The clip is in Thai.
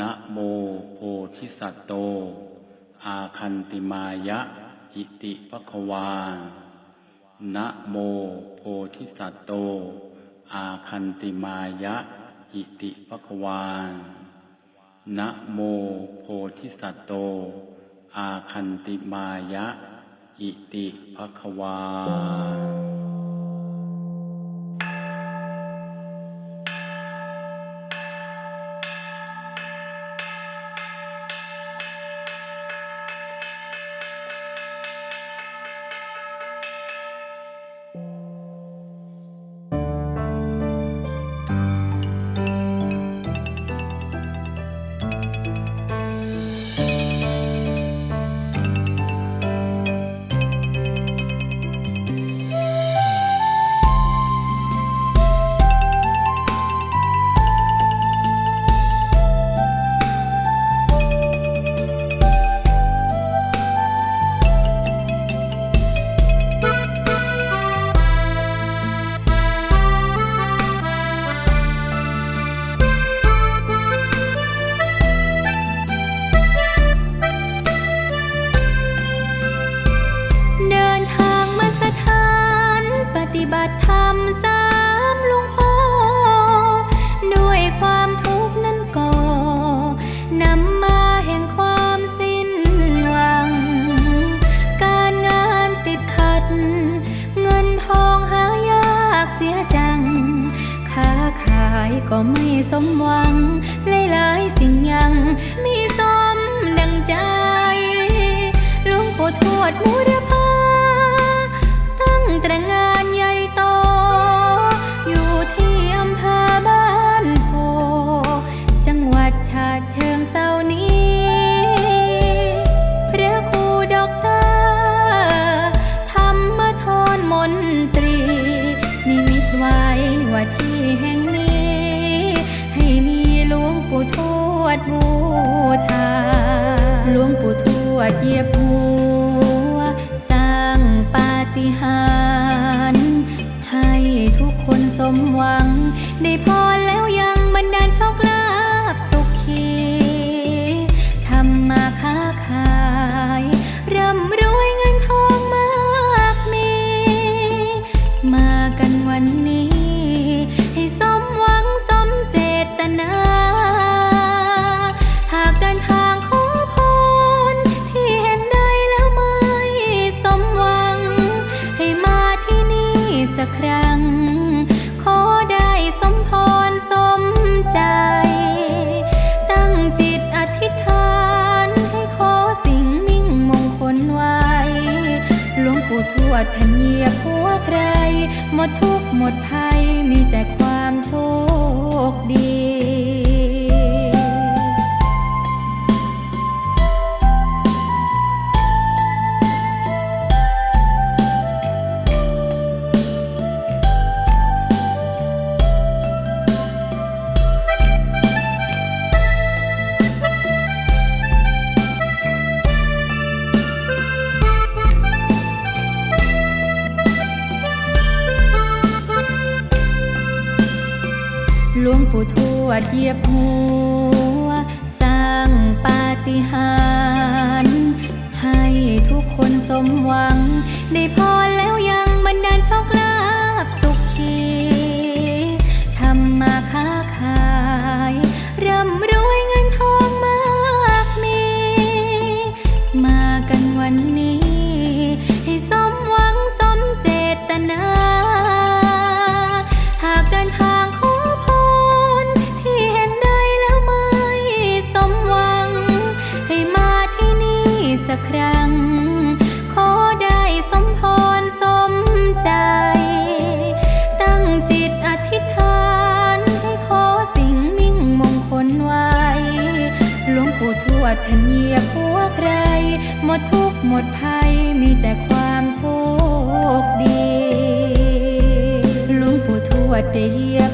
นะโมโพธิสัตโต อาคันติมายะ อิติปะคะวานะโมโพธิสัตโตอาคันติมายะอิติปะคะวานะโมโพธิสัตโต อาคันติมายะ อิติภะคะวา ก็ไม่สมหวัง หลายๆสิ่งยังมีสมดังใจหลวงปู่ทวดบูรพาตั้งแต่งานใหญ่โต อยู่ที่อำเภอบ้านโพ จังหวัดฉะเชิงเซานี้พระครูด็อกเตอร์ธรรมทรมนตรี นิมิตไว้ว่าที่แห่งนี้ ดบูชา หลวงปู่ทวดเยียบหัว สร้างปาฏิหาริย์ให้ทุกคนสมหวัง ได้พรแล้วยังบันดาลโชคลาภสุขี ผู้ทวดทันเหยียบหัวใคร หมดทุกข์หมดภัยมีแต่ความโชคดี หลวงปู่ทวดเยียบหัว สร้างปาฏิหาริย์ให้ทุกคนสมหวัง ได้พรแล้วยังบันดาลโชคลาภสุขีทำมาค้าขายร่ำรวยเงินทองมากมี มากันวันนี้ ท่านเหยียบหัวใคร หมดทุกหมดภัยมีแต่ความโชคดี ลุงปู่ทวดได้เหยียบ